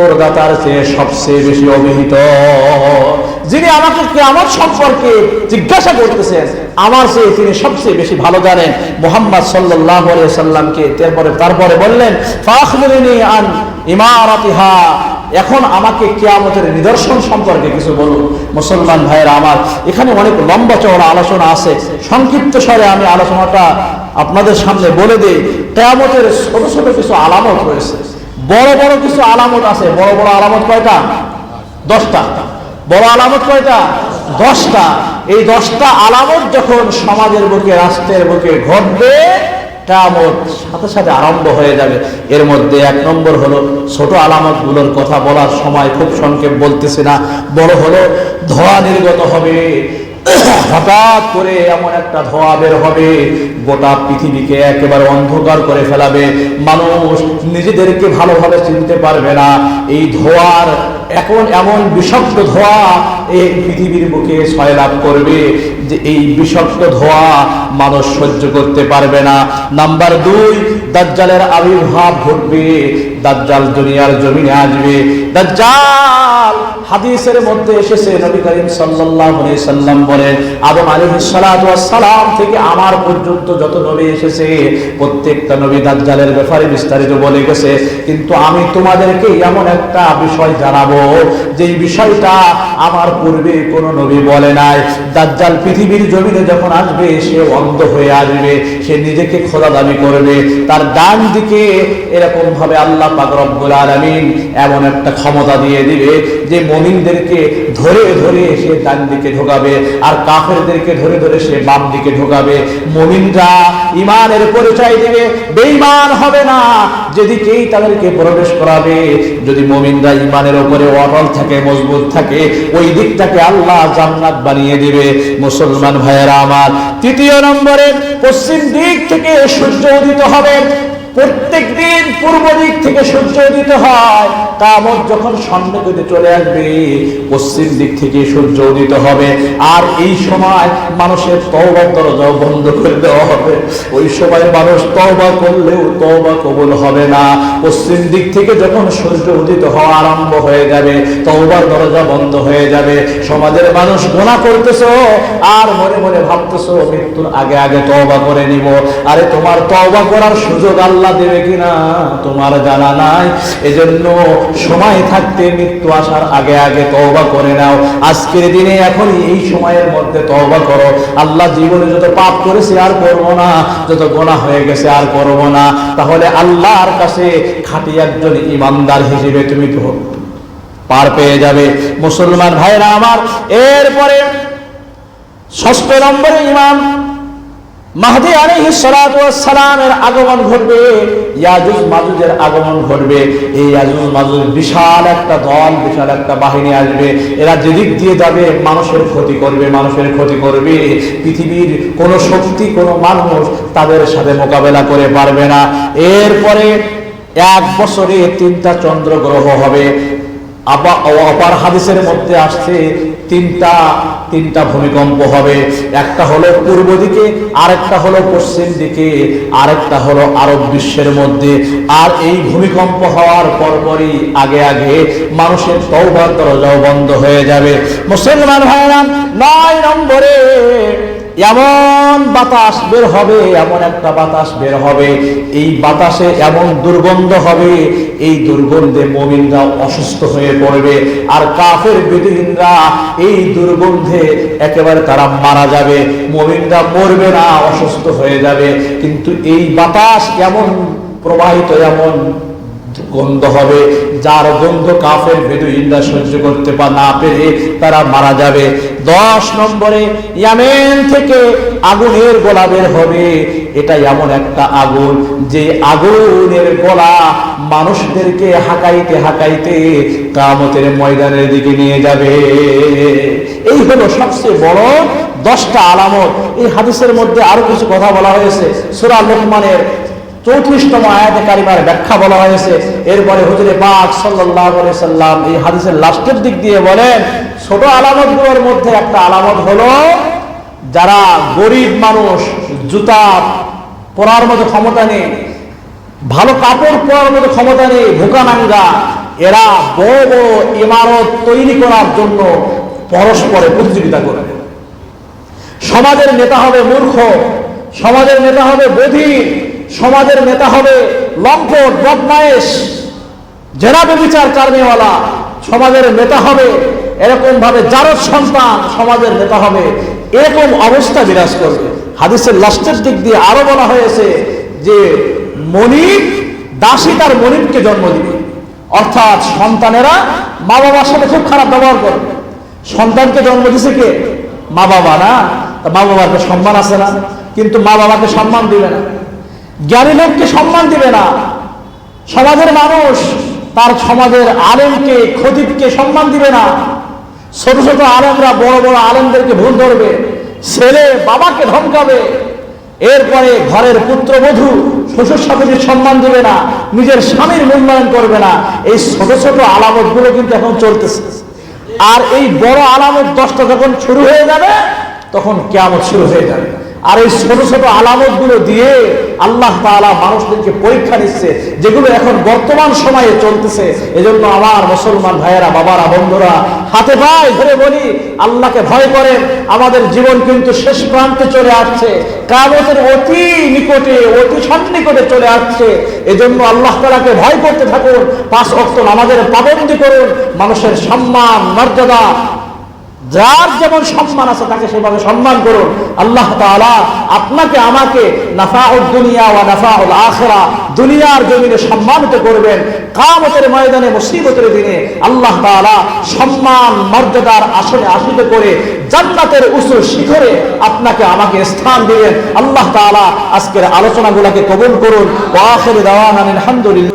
উত্তরদাতার চেয়ে সবচেয়ে বেশি অভিহিত যিনি আমাকে কেমন সম্পর্কে জিজ্ঞাসা করতেছেন, আমার চেয়ে তিনি সবচেয়ে বেশি ভালো জানেন। মোহাম্মদ সাল্লাহ সাল্লামকে তারপরে তারপরে বললেন আন ইমারাতিহা। এখন আমাকে কিয়ামতের নিদর্শন সম্পর্কে কিছু বলুন। মুসলমান ভাইয়েরা আমার, এখানে অনেক লম্বা চওড়া আলোচনা আছে। সংক্ষিপ্ত স্বরে আমি আলোচনাটা আপনাদের সামনে বলে দিই। কেয়ামতের ছোট ছোট কিছু আলামত রয়েছে। বড় বড় কিছু আলামত আছে। বড় বড় আলামত কয়টা? দশটা। বড় আলামত কয়টা? দশটা। এই দশটা আলামত যখন সমাজের বুকে, রাষ্ট্রের বুকে ঘটবে, কেয়ামত সাথে সাথে আরম্ভ হয়ে যাবে। এর মধ্যে এক নম্বর হলো, ছোট আলামতগুলোর কথা বলার সময় খুব সংক্ষেপ বলতেছি না। বড় হলো, ধোয়া নির্গত হবে। হঠাৎ করে এমন একটা ধোয়া বের হবে, গোটা পৃথিবীকে একেবারে অন্ধকার করে ফেলাবে। মানুষ নিজেদেরকে ভালোভাবে চিনতে পারবে না। এই ধোয়ার এখন এমন বিষাক্ত ধোয়া এই পৃথিবীর বুকে ছয়লাভ করবে যে এই বিষাক্ত ধোয়া মানুষ সহ্য করতে পারবে না। নাম্বার দুই, দাজ্জালের আবির্ভাব ঘটবে। দাজ্জাল দুনিয়ার জমিনে আসবে। দাজ্জাল হাদিসের মধ্যে এসেছে, নবী করিম সাল্লাল্লাহু আলাইহি সাল্লাম বলেন, আদম আলাইহিস সালাতু ওয়াস সালাম থেকে আমার পর্যন্ত যত নবী এসেছে, প্রত্যেকটা নবী দাজ্জালের ব্যাপারে বিস্তারিত বলে গেছে। কিন্তু আমি তোমাদেরকে এমন একটা বিষয় জানাব, যেই বিষয়টা আমার পূর্বে কোন নবী বলে নাই। দাজ্জাল পৃথিবীর জমিনে যখন আসবে, সে অন্ধ হয়ে আসবে, সে নিজেকে খোদা দাবি করবে। তার ডান দিকে এরকম ভাবে আল্লাহ পাক রব্বুল আলামিন এমন একটা ক্ষমতা দিয়ে দিবে, যে মমিনদেরকে ধরে ধরে সে ডান দিকে ঢোকাবে, আর কাফেরদেরকে ধরে ধরে সে বাম দিকে ঢোকাবে। মমিনরা ইমানের পরিচয় দিবে, বেঈমান হবে না। যেদিকেই তাদেরকে প্রবেশ করাবে, যদি মমিনরা ইমানের উপরে অটল থাকে, মজবুত থাকে, ওই দিকটাকে আল্লাহ জান্নাত বানিয়ে দিবে। মুসলমান ভাইয়েরা আমার, তৃতীয় নম্বরে পশ্চিম দিক থেকে সূর্য উদিত হবে। প্রত্যেক দিন পূর্ব দিক থেকে সূর্য উদিত হয়। কামত যখন সন্ধ্যে চলে আসবে, পশ্চিম দিক থেকে সূর্য উদিত হবে। আর এই সময় মানুষের তওবার দরজাও বন্ধ করে দেওয়া হবে। ওই সময় মানুষ তওবা করলেও তওবা কবুল হবে না। পশ্চিম দিক থেকে যখন সূর্য উদিত হওয়া আরম্ভ হয়ে যাবে, তওবার দরজা বন্ধ হয়ে যাবে। সমাজের মানুষ গোনা করতেছো, আর মনে মনে ভাবতেছো, মৃত্যুর আগে আগে তওবা করে নিব। আরে তোমার তওবা করার সুযোগ আল্লাহ দেবে কিনা? তোমার জানা নাই। এজন্য সময় থাকতে মৃত্যু আসার আগে আগে তওবা করে নাও। আজকের দিনে এখন এই সময়ের মধ্যে তওবা করো। আল্লাহ জীবনে যত পাপ করেছে আর করব না, যত গোনা হয়ে গেছে আর করব না। তাহলে আল্লাহর কাছে খাঁটি একজন ইমানদার হিসেবে তুমি পার পেয়ে যাবে। মুসলমান ভাইরা আমার, এরপরে ষষ্ঠ নম্বরে ইমাম মাহদি আলাইহিস সালামের আগমন ঘটবে, ইয়াজুজ মাজুজের আগমন ঘটবে। এই ইয়াজুজ মাজুজ বিশাল একটা দল, বিশাল একটা বাহিনী আসবে। এরা যেদিক দিয়ে যাবে, মানুষের ক্ষতি করবে, মানুষের ক্ষতি করবে। পৃথিবীর কোনো শক্তি, কোনো মানুষ তাদের সাথে মোকাবেলা করে পারবে না। এরপরে এক বছরে তিনটা চন্দ্র গ্রহ হবে। আবার অপার হাদিসের মধ্যে আসছে, তিনটা তিনটা ভূমিকম্প হবে। একটা হলো পূর্ব দিকে, আরেকটা হলো পশ্চিম দিকে, আরেকটা হলো আরব বিশ্বের মধ্যে। আর এই ভূমিকম্প হওয়ার পরপরই আগে আগে মানুষের তৌবার দরজাও বন্ধ হয়ে যাবে। মুসলমান ভাইরাম নয় নম্বরে এমন বাতাস বের হবে, এমন একটা বাতাস বের হবে। এই বাতাসে এমন দুর্গন্ধ হবে, এই দুর্গন্ধে মমিনরা অসুস্থ হয়ে পড়বে। আর কাফের বিদিনরা এই দুর্গন্ধে একেবারে তারা মারা যাবে। মমিনরা মরবে না, অসুস্থ হয়ে যাবে। কিন্তু এই বাতাস এমন প্রবাহিত, এমন গন্ধ হবে, যার গন্ধ কাফের বেদুইনরা সহ্য করতে পা, না পেরে তারা মারা যাবে। দশ নম্বরে ইয়ামেন থেকে আগুনের গোলা বের হবে। এটা এমন একটা আগুন যে আগুনের গোলা মানুষদেরকে হাঁকাইতে হাঁকাইতে কামতের ময়দানের দিকে নিয়ে যাবে। এই হলো সবচেয়ে বড় দশটা আলামত। এই হাদিসের মধ্যে আরও কিছু কথা বলা হয়েছে। সুরা লোকমানের চৌত্রিশতম আয়াতে কারিমার ব্যাখ্যা বলা হয়েছে। এরপরে হুজুরে সাল্লাল্লাহু আলাইহি সাল্লাম এই হাদিসের লাস্টের দিক দিয়ে বলেন, ছোট আলামতগুলোর মধ্যে একটা আলামত হলো, যারা গরিব মানুষ, জুতা পরার মতো ক্ষমতা নেই, ভালো কাপড় পরার মতো ক্ষমতা নেই, ভোকা নাঙ্গা, এরা বড় বড় ইমারত তৈরি করার জন্য পরস্পরে প্রতিযোগিতা করে সমাজের নেতা হবে মূর্খ, সমাজের নেতা হবে বধির সমাজের নেতা হবে লম্পট বদমায়েশ, জেনা বিচার চারমেওয়ালা। সমাজের নেতা হবে এরকম ভাবে যারত সন্তান সমাজের নেতা হবে। এরকম অবস্থা বিরাজ করবে। হাদিসের লাস্টের দিক দিয়ে আরও বলা হয়েছে যে মনিব, দাসী তার মনিবকে জন্ম দিবে। অর্থাৎ সন্তানেরা মা বাবার সাথে খুব খারাপ ব্যবহার করবে। সন্তানকে জন্ম দিছে কে? মা বাবা না? মা বাবাকে সম্মান আছে না। কিন্তু মা বাবাকে সম্মান দিবে না। জ্ঞানী লোককে সম্মান দিবে না। সমাজের মানুষ তার সমাজের আলেমকে, খতিবকে সম্মান দিবে না। ছোট ছোট আলেমরা বড় বড় আলেমদেরকে ভুল ধরবে, ছেলে বাবাকে ধমকাবে। এরপরে ঘরের পুত্রবধূ শ্বশুর শাশুড়ির সম্মান দিবে না, নিজের স্বামীর মূল্যায়ন করবে না। এই ছোট ছোট আলামতগুলো কিন্তু এখন চলতেছে। আর এই বড় আলামত দশটা যখন শুরু হয়ে যাবে, তখন কেমন শুরু হয়ে যাবে। আর এই ছোট ছোট আলামতগুলো দিয়ে আল্লাহ তাআলা মানুষদেরকে পরীক্ষা নিচ্ছে যেগুলো এখন বর্তমান সময়ে চলতেছে। এজন্য আমার মুসলমান ভাইয়েরা, বাবারা, বন্ধুরা, হাতে পায়ে ধরে বলি, আল্লাহকে ভয় করেন, আমাদের জীবন কিন্তু শেষ প্রান্তে চলে আসছে, কামতের অতি নিকটে, অতি সন্নিকটে চলে আসছে। এজন্য আল্লাহ তালাকে ভয় করতে থাকুন, পাঁচ অক্ত নামাজের পাবন্দি করুন, মানুষের সম্মান, মর্যাদা যার যেমন সম্মান আছে তাকে সেভাবে সম্মান করুন। আল্লাহ আপনাকে আমাকে নাফাউল দুনিয়া ওয়া নাফাউল আখিরা, দুনিয়ার জমিনে সম্মানিত করবেন। কামতের ময়দানে, মুসিবতের দিনে আল্লাহ তাআলা সম্মান, মর্যাদার আসনে আসিত করে জান্নাতের উঁচু শিখরে আপনাকে আমাকে স্থান দিবেন। আল্লাহ তাআলা আজকের আলোচনাগুলোকে কবুল করুন। ওয়া আখিরু দাওয়ানা আলহামদুলিল্লাহ।